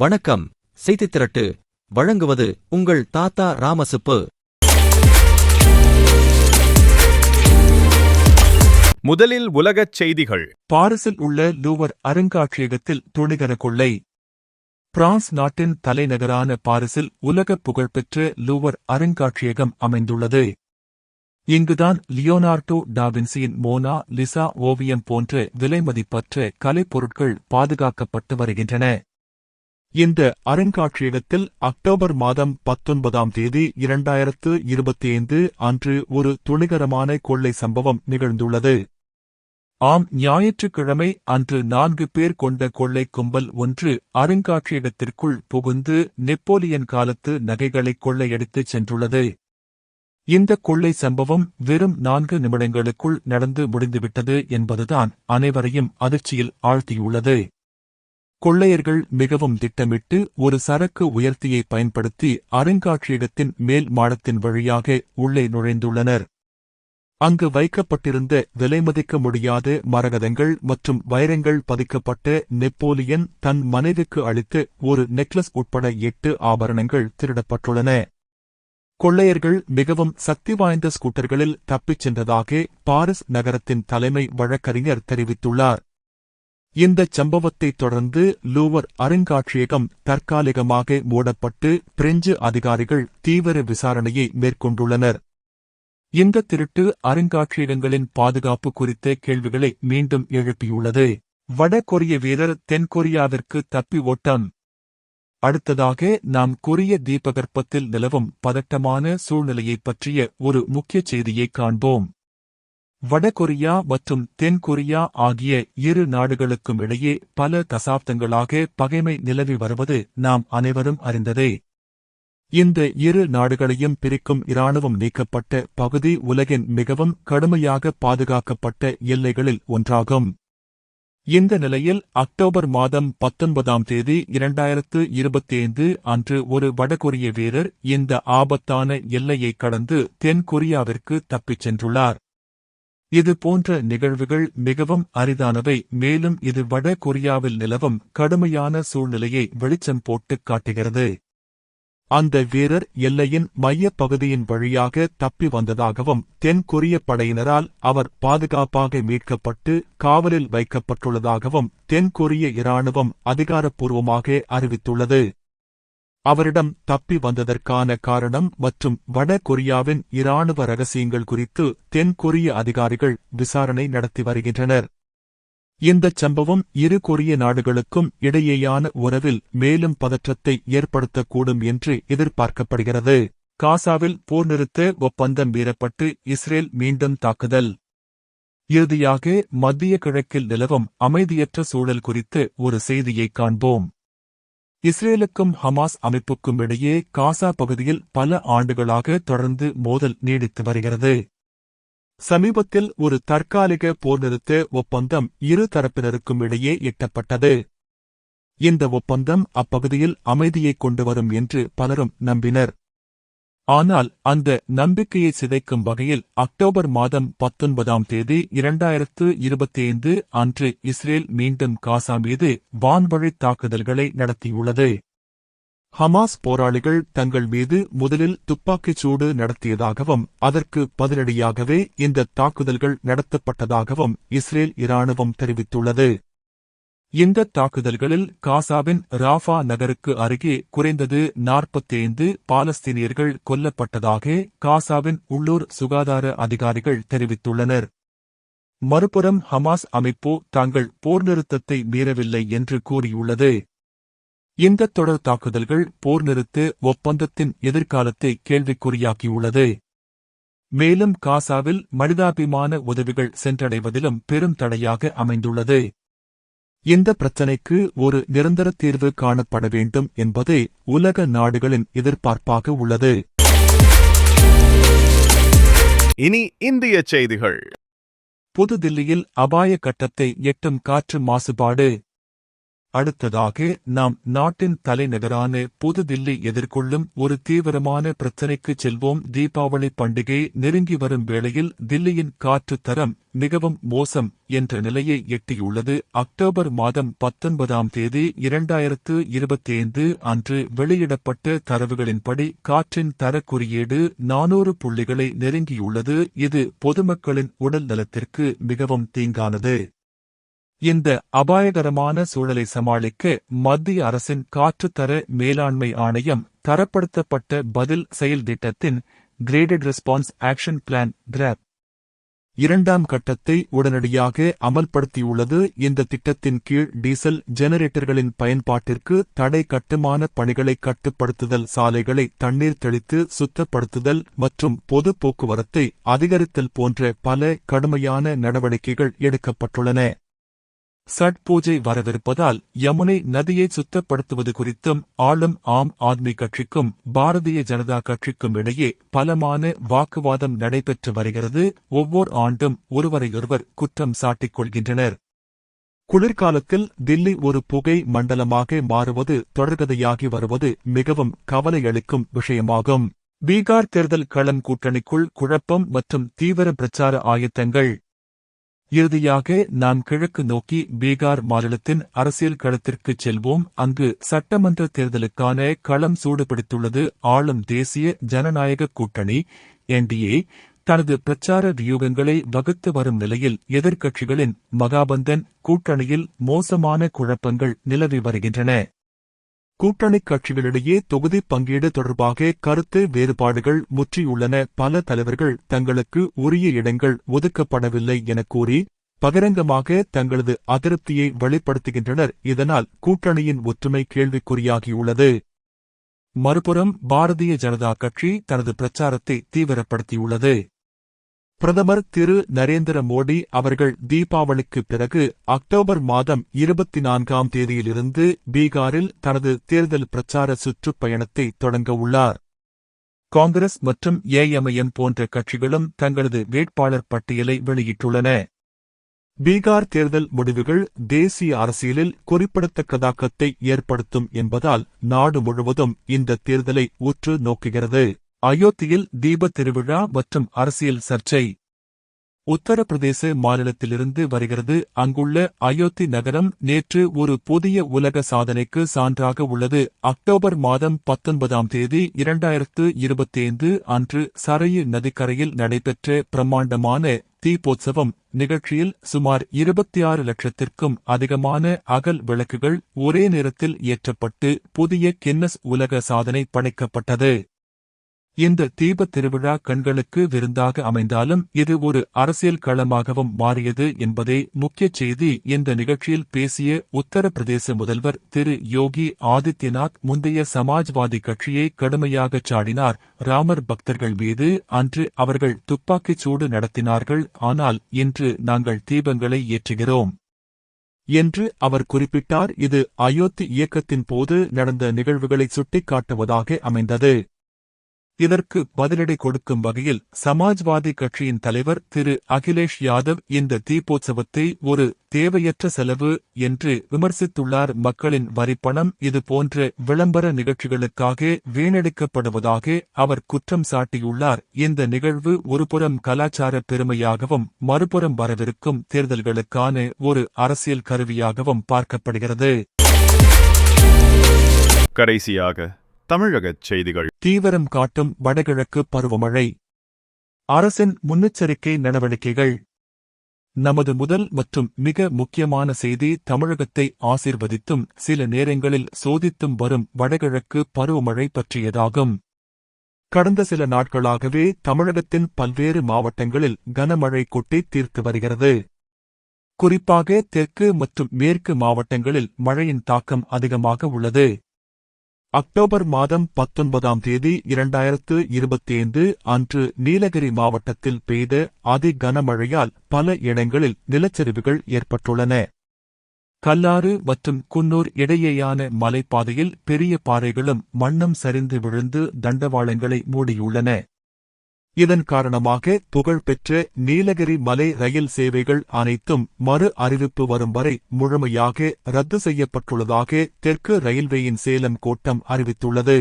வணக்கம். செய்தித் திரட்டு. வழங்குவது உங்கள் தாத்தா ராமசுப்பு. முதலில் உலகச் செய்திகள். பாரிஸில் உள்ள லூவர் அருங்காட்சியகத்தில் துணிகர கொள்ளை. பிரான்ஸ் நாட்டின் தலைநகரான பாரிஸில் உலக புகழ்பெற்ற லூவர் அருங்காட்சியகம் அமைந்துள்ளது. இங்குதான் லியோனார்டோ டாவின்சியின் மோனா லிசா ஓவியம் போன்ற விலைமதிப்பற்ற கலைப்பொருட்கள் பாதுகாக்கப்பட்டு வருகின்றன. இந்த அருங்காட்சியகத்தில் அக்டோபர் மாதம் பத்தொன்பதாம் தேதி இரண்டாயிரத்து இருபத்தி ஐந்து அன்று ஒரு துணிகரமான கொள்ளை சம்பவம் நிகழ்ந்துள்ளது. ஆம் ஞாயிற்றுக்கிழமை அன்று நான்கு பேர் கொண்ட கொள்ளை கும்பல் ஒன்று அருங்காட்சியகத்திற்குள் புகுந்து நெப்போலியன் காலத்து நகைகளை கொள்ளையடித்துச் சென்றுள்ளது. இந்த கொள்ளை சம்பவம் வெறும் நான்கு நிமிடங்களுக்குள் நடந்து முடிந்துவிட்டது என்பதுதான் அனைவரையும் அதிர்ச்சியில் ஆழ்த்தியுள்ளது. கொள்ளையர்கள் மிகவும் திட்டமிட்டு ஒரு சரக்கு உயர்த்தியை பயன்படுத்தி அருங்காட்சியகத்தின் மேல் மாடத்தின் வழியாக உள்ளே நுழைந்துள்ளனர். அங்கு வைக்கப்பட்டிருந்த விலைமதிக்க முடியாத மரகதங்கள் மற்றும் வைரங்கள் பதிக்கப்பட்ட நெப்போலியன் தன் மனைவிக்கு அளித்த ஒரு நெக்லஸ் உட்பட எட்டு ஆபரணங்கள் திருடப்பட்டுள்ளன. கொள்ளையர்கள் மிகவும் சக்தி வாய்ந்த ஸ்கூட்டர்களில் தப்பிச் சென்றதாக பாரிஸ் நகரத்தின் தலைமை வழக்கறிஞர் தெரிவித்துள்ளார். இந்தச் சம்பவத்தைத் தொடர்ந்து லூவர் அருங்காட்சியகம் தற்காலிகமாக மூடப்பட்டு பிரெஞ்சு அதிகாரிகள் தீவிர விசாரணையை மேற்கொண்டுள்ளனர். இந்த திருட்டு அருங்காட்சியகங்களின் பாதுகாப்பு குறித்த கேள்விகளை மீண்டும் எழுப்பியுள்ளது. வட கொரிய வீரர் தென்கொரியாவிற்கு தப்பி ஓட்டம். அடுத்ததாக நாம் கொரிய தீபகற்பத்தில் நிலவும் பதட்டமான சூழ்நிலையைப் பற்றிய ஒரு முக்கிய செய்தியை காண்போம். வடகொரியா மற்றும் தென்கொரியா ஆகிய இரு நாடுகளுக்கும் இடையே பல தசாப்தங்களாக பகைமை நிலவி வருவது நாம் அனைவரும் அறிந்ததே. இந்த இரு நாடுகளையும் பிரிக்கும் இராணுவம் நீக்கப்பட்ட பகுதி உலகின் மிகவும் கடுமையாக பாதுகாக்கப்பட்ட எல்லைகளில் ஒன்றாகும். இந்த நிலையில் அக்டோபர் மாதம் பத்தொன்பதாம் தேதி இரண்டாயிரத்து இருபத்தைந்து அன்று ஒரு வடகொரிய வீரர் இந்த ஆபத்தான எல்லையை கடந்து தென்கொரியாவிற்கு தப்பிச் சென்றுள்ளார். இது போன்ற நிகழ்வுகள் மிகவும் அரிதானவை மேலும் இது வட கொரியாவில் நிலவும் கடுமையான சூழ்நிலையை வெளிச்சம் போட்டுக் காட்டுகிறது. அந்த வீரர் எல்லையின் மையப் பகுதியின் வழியாக தப்பி வந்ததாகவும் தென்கொரிய படையினரால் அவர் பாதுகாப்பாக மீட்கப்பட்டு காவலில் வைக்கப்பட்டுள்ளதாகவும் தென் கொரிய இராணுவம் அதிகாரப்பூர்வமாக அறிவித்துள்ளது. அவரிடம் தப்பி வந்ததற்கான காரணம் மற்றும் வட கொரியாவின் இராணுவ ரகசியங்கள் குறித்து தென் கொரிய அதிகாரிகள் விசாரணை நடத்தி வருகின்றனர். இந்தச் சம்பவம் இரு கொரிய நாடுகளுக்கும் இடையேயான உறவில் மேலும் பதற்றத்தை ஏற்படுத்தக்கூடும் என்று எதிர்பார்க்கப்படுகிறது. காசாவில் போர் நிறுத்த ஒப்பந்தம் மீறப்பட்டு இஸ்ரேல் மீண்டும் தாக்குதல். இறுதியாக மத்திய கிழக்கில் நிலவும் அமைதியற்ற சூழல் குறித்து ஒரு செய்தியை காண்போம். இஸ்ரேலுக்கும் ஹமாஸ் அமைப்புக்கும் இடையே காசா பகுதியில் பல ஆண்டுகளாக தொடர்ந்து மோதல் நீடித்து வருகிறது. சமீபத்தில் ஒரு தற்காலிக போர் நிறுத்த ஒப்பந்தம் இரு தரப்பினருக்கும் இடையே எட்டப்பட்டது. இந்த ஒப்பந்தம் அப்பகுதியில் அமைதியை கொண்டு வரும் என்று பலரும் நம்பினர். ஆனால் அந்த நம்பிக்கையை சிதைக்கும் வகையில் அக்டோபர் மாதம் பத்தொன்பதாம் தேதி இரண்டாயிரத்து இருபத்தைந்து அன்று இஸ்ரேல் மீண்டும் காசா மீது வான்வழி தாக்குதல்களை நடத்தியுள்ளது. ஹமாஸ் போராளிகள் தங்கள் மீது முதலில் துப்பாக்கிச் சூடு நடத்தியதாகவும் அதற்கு பதிலடியாகவே இந்த தாக்குதல்கள் நடத்தப்பட்டதாகவும் இஸ்ரேல் இராணுவம் தெரிவித்துள்ளது. இந்த தாக்குதல்களில் காசாவின் ராஃபா நகருக்கு அருகே குறைந்தது நாற்பத்தைந்து பாலஸ்தீனியர்கள் கொல்லப்பட்டதாக காசாவின் உள்ளூர் சுகாதார அதிகாரிகள் தெரிவித்துள்ளனர். மறுபுறம் ஹமாஸ் அமைப்பு தாங்கள் போர் நிறுத்தத்தை மீறவில்லை என்று கூறியுள்ளது. இந்த தொடர் தாக்குதல்கள் போர் நிறுத்த ஒப்பந்தத்தின் எதிர்காலத்தை கேள்விக்குறியாக்கியுள்ளது. மேலும் காசாவில் மனிதாபிமான உதவிகள் சென்றடைவதிலும் பெரும் தடையாக அமைந்துள்ளது. இந்த பிரச்சினைக்கு ஒரு நிரந்தர தீர்வு காணப்பட வேண்டும் என்பதே உலக நாடுகளின் எதிர்பார்ப்பாக உள்ளது. இனி இந்திய செய்திகள். புதுதில்லியில் அபாய கட்டத்தை எட்டும் காற்று மாசுபாடு. அடுத்ததாக நாம் நாட்டின் தலைநகரான புதுதில்லி எதிர்கொள்ளும் ஒரு தீவிரமான பிரச்சினைக்கு செல்வோம். தீபாவளி பண்டிகை நெருங்கி வரும் வேளையில் தில்லியின் காற்று தரம் மிகவும் மோசம் என்ற நிலையை எட்டியுள்ளது. அக்டோபர் மாதம் பத்தொன்பதாம் தேதி இரண்டாயிரத்து இருபத்தைந்து அன்று வெளியிடப்பட்ட தரவுகளின்படி காற்றின் தர குறியீடு நானூறு புள்ளிகளை நெருங்கியுள்ளது. இது பொதுமக்களின் உடல் நலத்திற்கு மிகவும் தீங்கானது. இந்த அபாயகரமான சூழலை சமாளிக்க மத்திய அரசின் காற்றுத்தர மேலாண்மை ஆணையம் தரப்படுத்தப்பட்ட பதில் செயல் திட்டத்தின் graded response action plan GRAP இரண்டாம் கட்டத்தை உடனடியாக அமல்படுத்தியுள்ளது. இந்த திட்டத்தின் கீழ் டீசல் ஜெனரேட்டர்களின் பயன்பாட்டிற்கு தடை கட்டுமான பணிகளை கட்டுப்படுத்துதல் சாலைகளை தண்ணீர் தெளித்து சுத்தப்படுத்துதல் மற்றும் பொது போக்குவரத்தை அதிகரித்தல் போன்ற பல கடுமையான நடவடிக்கைகள் எடுக்கப்பட்டுள்ளன. சட் பூஜை வரவிருப்பதால் யமுனை நதியை சுத்தப்படுத்துவது குறித்தும் ஆளும் ஆம் ஆத்மி கட்சிக்கும் பாரதிய ஜனதா கட்சிக்கும் இடையே பலமான வாக்குவாதம் நடைபெற்று வருகிறது. ஒவ்வொரு ஆண்டும் ஒருவரையொருவர் குற்றம் சாட்டிக் கொள்கின்றனர். குளிர்காலத்தில் தில்லி ஒரு புகை மண்டலமாக மாறுவது தொடர்கதையாகி வருவது மிகவும் கவலையளிக்கும் விஷயமாகும். பீகார் தேர்தல் களம் கூட்டணிக்குள் குழப்பம் மற்றும் தீவிர பிரச்சார ஆயத்தங்கள் இறுதியாக நாம் கிழக்கு நோக்கி பீகார் மாநிலத்தின் அரசியல் களத்திற்குச் செல்வோம். அங்கு சட்டமன்ற தேர்தலுக்கான களம் சூடுபிடித்துள்ளது. ஆளும் தேசிய ஜனநாயக கூட்டணி என்டிஏ தனது பிரச்சார வியூகங்களை வகுத்து வரும் நிலையில் எதிர்க்கட்சிகளின் மகாபந்தன் கூட்டணியில் மோசமான குழப்பங்கள் நிலவி வருகின்றன. கூட்டணிக் கட்சிகளிடையே தொகுதி பங்கீடு தொடர்பாக கருத்து வேறுபாடுகள் முற்றியுள்ளன. பல தலைவர்கள் தங்களுக்கு உரிய இடங்கள் ஒதுக்கப்படவில்லை என கூறி பகிரங்கமாக தங்களது அதிருப்தியை வெளிப்படுத்துகின்றனர். இதனால் கூட்டணியின் ஒற்றுமை கேள்விக்குறியாகியுள்ளது. மறுபுறம் பாரதிய ஜனதா கட்சி தனது பிரச்சாரத்தை தீவிரப்படுத்தியுள்ளது. பிரதமர் திரு நரேந்திர மோடி அவர்கள் தீபாவளிக்குப் பிறகு அக்டோபர் மாதம் இருபத்தி நான்காம் தேதியிலிருந்து பீகாரில் தனது தேர்தல் பிரச்சார சுற்றுப்பயணத்தை தொடங்கவுள்ளார் காங்கிரஸ் மற்றும் ஏஎம்ஐஎம் போன்ற கட்சிகளும் தங்களது வேட்பாளர் பட்டியலை வெளியிட்டுள்ளன. பீகார் தேர்தல் முடிவுகள் தேசிய அரசியலில் குறிப்பிடத்தக்க தாக்கத்தை ஏற்படுத்தும் என்பதால் நாடு முழுவதும் இந்த தேர்தலை உற்று நோக்குகிறது. அயோத்தியில் தீப திருவிழா மற்றும் அரசியல் சர்ச்சை. உத்தரப்பிரதேச மாநிலத்திலிருந்து வருகிறது. அங்குள்ள அயோத்தி நகரம் நேற்று ஒரு புதிய உலக சாதனைக்கு சான்றாக உள்ளது. அக்டோபர் மாதம் பத்தொன்பதாம் தேதி இரண்டாயிரத்து இருபத்தைந்து அன்று சரையு நதிக்கரையில் நடைபெற்ற பிரம்மாண்டமான தீபோத்சவம் நிகழ்ச்சியில் சுமார் இருபத்தி ஆறு லட்சத்திற்கும் அதிகமான அகல் விளக்குகள் ஒரே நேரத்தில் ஏற்றப்பட்டு புதிய கின்னஸ் உலக சாதனை படைக்கப்பட்டது. இந்த தீபத் திருவிழா கண்களுக்கு விருந்தாக அமைந்தாலும் இது ஒரு அரசியல் களமாகவும் மாறியது என்பதே முக்கிய செய்தி. இந்த நிகழ்ச்சியில் பேசிய உத்தரப்பிரதேச முதல்வர் திரு யோகி ஆதித்யநாத் முந்தைய சமாஜ்வாதி கட்சியை கடுமையாகச் சாடினார். ராமர் பக்தர்கள் மீது அன்று அவர்கள் துப்பாக்கிச் சூடு நடத்தினார்கள். ஆனால் இன்று நாங்கள் தீபங்களை ஏற்றுகிறோம் என்று அவர் குறிப்பிட்டார். இது அயோத்தி இயக்கத்தின் போது நடந்த நிகழ்வுகளை சுட்டிக்காட்டுவதாக அமைந்தது. இதற்கு பதிலடி கொடுக்கும் வகையில் சமாஜ்வாதி கட்சியின் தலைவர் திரு அகிலேஷ் யாதவ் இந்த தீபோத்சவத்தை ஒரு தேவையற்ற செலவு என்று விமர்சித்துள்ளார். மக்களின் வரிப்பணம் இதுபோன்ற விளம்பர நிகழ்ச்சிகளுக்காக வீணடிக்கப்படுவதாக அவர் குற்றம் சாட்டியுள்ளார். இந்த நிகழ்வு ஒருபுறம் கலாச்சார பெருமையாகவும் மறுபுறம் வரவிருக்கும் தேர்தல்களுக்கான ஒரு அரசியல் கருவியாகவும் பார்க்கப்படுகிறது. கடைசியாக தமிழகச் செய்திகள். தீவிரம் காட்டும் வடகிழக்கு பருவமழை. அரசின் முன்னெச்சரிக்கை நடவடிக்கைகள். நமது முதல் மற்றும் மிக முக்கியமான செய்தி தமிழகத்தை ஆசிர்வதித்தும் சில நேரங்களில் சோதித்தும் வரும் வடகிழக்கு பருவமழை பற்றியதாகும். கடந்த சில நாட்களாகவே தமிழகத்தின் பல்வேறு மாவட்டங்களில் கனமழை கொட்டி தீர்த்து வருகிறது. குறிப்பாக தெற்கு மற்றும் மேற்கு மாவட்டங்களில் மழையின் தாக்கம் அதிகமாக உள்ளது. அக்டோபர் மாதம் பத்தொன்பதாம் தேதி இரண்டாயிரத்து இருபத்தைந்து அன்று நீலகிரி மாவட்டத்தில் பெய்த அதி கனமழையால் பல இடங்களில் நிலச்சரிவுகள் ஏற்பட்டுள்ளன. கல்லாறு மற்றும் குன்னூர் இடையேயான மலைப்பாதையில் பெரிய பாறைகளும் மண்ணும் சரிந்து விழுந்து தண்டவாளங்களை மூடியுள்ளன. இதன் காரணமாக புகழ்பெற்ற நீலகிரி மலை ரயில் சேவைகள் அனைத்தும் மறு அறிவிப்பு வரும் வரை முழுமையாக ரத்து செய்யப்பட்டுள்ளதாக தெற்கு ரயில்வேயின் சேலம் கோட்டம் அறிவித்துள்ளது.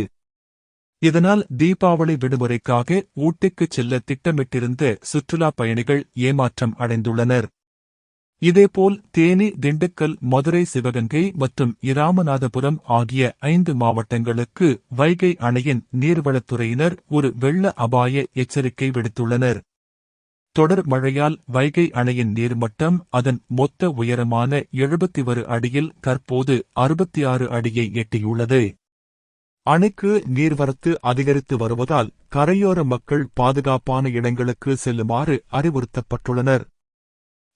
இதனால் தீபாவளி விடுமுறைக்காக ஊட்டிக்குச் செல்ல திட்டமிட்டிருந்த சுற்றுலாப் பயணிகள் ஏமாற்றம் அடைந்துள்ளனர். இதேபோல் தேனி திண்டுக்கல் மதுரை சிவகங்கை மற்றும் இராமநாதபுரம் ஆகிய ஐந்து மாவட்டங்களுக்கு வைகை அணையின் நீர்வளத்துறையினர் ஒரு வெள்ள அபாய எச்சரிக்கை விடுத்துள்ளனர். தொடர் மழையால் வைகை அணையின் நீர்மட்டம் அதன் மொத்த உயரமான எழுபத்தி ஒரு அடியில் தற்போது அறுபத்தி ஆறு அடியை எட்டியுள்ளது. அணைக்கு நீர்வரத்து அதிகரித்து வருவதால் கரையோர மக்கள் பாதுகாப்பான இடங்களுக்கு செல்லுமாறு அறிவுறுத்தப்பட்டுள்ளனர்.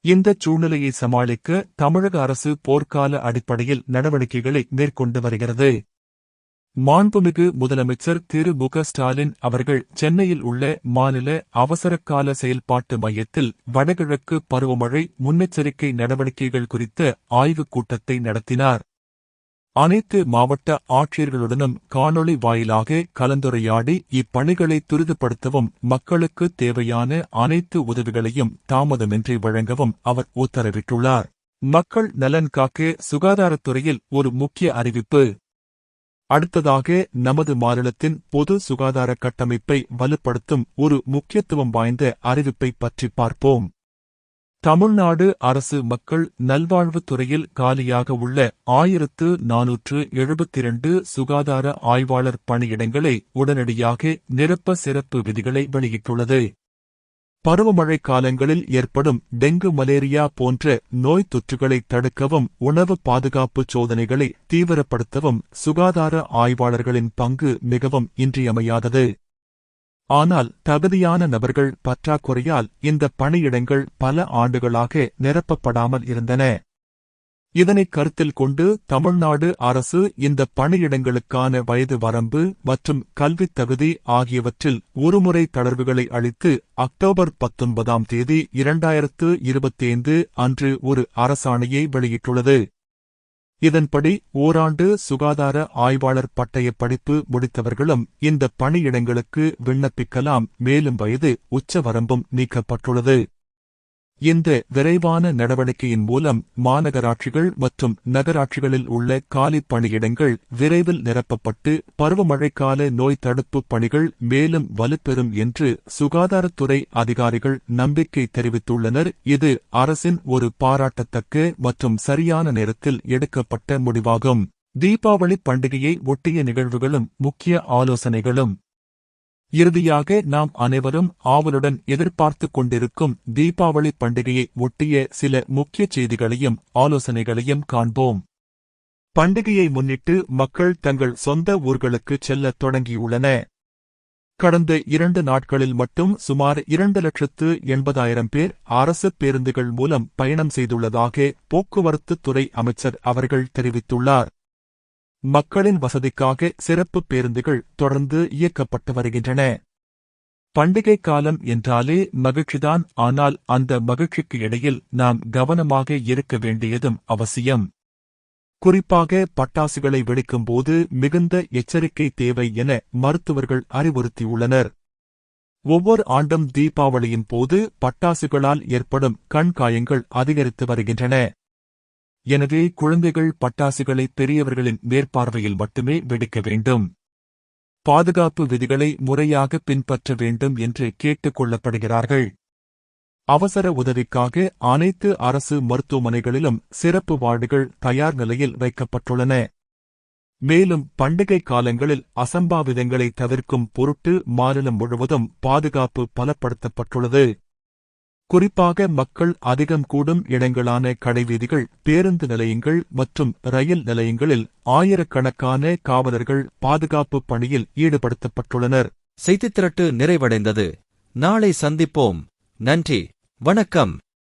இந்த சூழ்நிலையை சமாளிக்க தமிழக அரசு போர்க்கால அடிப்படையில் நடவடிக்கைகளை மேற்கொண்டு வருகிறது. மாண்புமிகு முதலமைச்சர் திரு. மு. ஸ்டாலின் அவர்கள் சென்னையில் உள்ள மாநில அவசரகால செயல்பாட்டு மையத்தில் வடகிழக்கு பருவமழை முன்னெச்சரிக்கை நடவடிக்கைகள் குறித்த ஆய்வுக் கூட்டத்தை நடத்தினார். அனைத்து மாவட்ட ஆட்சியர்களுடனும் காணொளி வாயிலாக கலந்துரையாடி இப்பணிகளை துரிதப்படுத்தவும் மக்களுக்கு தேவையான அனைத்து உதவிகளையும் தாமதமின்றி வழங்கவும் அவர் உத்தரவிட்டுள்ளார். மக்கள் நலன் காக்க சுகாதாரத்துறையில் ஒரு முக்கிய அறிவிப்பு. அடுத்ததாக நமது மாநிலத்தின் பொது சுகாதார கட்டமைப்பை வலுப்படுத்தும் ஒரு முக்கியத்துவம் வாய்ந்த அறிவிப்பை பற்றி பார்ப்போம். தமிழ்நாடு அரசு மக்கள் நல்வாழ்வுத் துறையில் காலியாக உள்ள ஆயிரத்து நானூற்று எழுபத்திரண்டு சுகாதார ஆய்வாளர் பணியிடங்களை உடனடியாக நிரப்ப சிறப்பு விதிகளை வெளியிட்டுள்ளது. பருவமழை காலங்களில் ஏற்படும் டெங்கு மலேரியா போன்ற நோய் தொற்றுகளை தடுக்கவும் உணவு பாதுகாப்பு சோதனைகளை தீவிரப்படுத்தவும் சுகாதார ஆய்வாளர்களின் பங்கு மிகவும் இன்றியமையாதது. ஆனால் தகுதியான நபர்கள் பற்றாக்குறையால் இந்த பணியிடங்கள் பல ஆண்டுகளாக நிரப்பப்படாமல் இருந்தன. இதனை கருத்தில் கொண்டு தமிழ்நாடு அரசு இந்த பணியிடங்களுக்கான வயது வரம்பு மற்றும் கல்வித் தகுதி ஆகியவற்றில் ஒருமுறை தளர்வுகளை அளித்து அக்டோபர் பத்தொன்பதாம் தேதி இரண்டாயிரத்து இருபத்தைந்து அன்று ஒரு அரசாணையை வெளியிட்டுள்ளது. இதன்படி ஓராண்டு சுகாதார ஆய்வாளர் பட்டய படிப்பு முடித்தவர்களும் இந்த பணியிடங்களுக்கு விண்ணப்பிக்கலாம். மேலும் வயது உச்சவரம்பும் நீக்கப்பட்டுள்ளது. இந்த விரைவான நடவடிக்கையின் மூலம் மாநகராட்சிகள் மற்றும் நகராட்சிகளில் உள்ள காலி பணியிடங்கள் விரைவில் நிரப்பப்பட்டு பருவமழைக்கால நோய் தடுப்பு பணிகள் மேலும் வலுப்பெறும் என்று சுகாதாரத்துறை அதிகாரிகள் நம்பிக்கை தெரிவித்துள்ளனர். இது அரசின் ஒரு பாராட்டத்தக்க மற்றும் சரியான நேரத்தில் எடுக்கப்பட்ட முடிவாகும். தீபாவளி பண்டிகையை ஒட்டிய நிகழ்வுகளும் முக்கிய ஆலோசனைகளும் இறுதியாக நாம் அனைவரும் ஆவலுடன் எதிர்பார்த்துக் கொண்டிருக்கும் தீபாவளி பண்டிகையை ஒட்டிய சில முக்கிய செய்திகளையும் ஆலோசனைகளையும் காண்போம். பண்டிகையை முன்னிட்டு மக்கள் தங்கள் சொந்த ஊர்களுக்குச் செல்லத் தொடங்கியுள்ளன. கடந்த இரண்டு நாட்களில் மட்டும் சுமார் இரண்டு லட்சத்து எண்பதாயிரம் பேர் அரசு பேருந்துகள் மூலம் பயணம் செய்துள்ளதாக போக்குவரத்துத் துறை அமைச்சர் அவர்கள் தெரிவித்துள்ளார். மக்களின் வசதிக்காக சிறப்பு பேருந்துகள் தொடர்ந்து இயக்கப்பட்டு வருகின்றன. பண்டிகை காலம் என்றாலே மகிழ்ச்சிதான் ஆனால் அந்த மகிழ்ச்சிக்கு இடையில் நாம் கவனமாக இருக்க வேண்டியதும் அவசியம். குறிப்பாக பட்டாசுகளை வெடிக்கும்போது மிகுந்த எச்சரிக்கை தேவை என மருத்துவர்கள் அறிவுறுத்தியுள்ளனர். ஒவ்வொரு ஆண்டும் தீபாவளியின் போது பட்டாசுகளால் ஏற்படும் கண்காயங்கள் அதிகரித்து வருகின்றன. எனவே குழந்தைகள் பட்டாசுகளை பெரியவர்களின் மேற்பார்வையில் மட்டுமே வெடிக்க வேண்டும். பாதுகாப்பு விதிகளை முறையாக பின்பற்ற வேண்டும் என்று கேட்டுக் கொள்ளப்படுகிறார்கள். அவசர உதவிக்காக அனைத்து அரசு மருத்துவமனைகளிலும் சிறப்பு வார்டுகள் தயார் நிலையில் வைக்கப்பட்டுள்ளன. மேலும் பண்டிகை காலங்களில் அசம்பாவிதங்களை தவிர்க்கும் பொருட்டு மாநிலம் முழுவதும் பாதுகாப்பு பலப்படுத்தப்பட்டுள்ளது. குறிப்பாக மக்கள் அதிகம் கூடும் இடங்களான கடைவீதிகள் பேருந்து நிலையங்கள் மற்றும் ரயில் நிலையங்களில் ஆயிரக்கணக்கான காவலர்கள் பாதுகாப்பு பணியில் ஈடுபடுத்தப்பட்டுள்ளனர். செய்தி திரட்டு நிறைவடைந்தது. நாளை சந்திப்போம். நன்றி. வணக்கம்.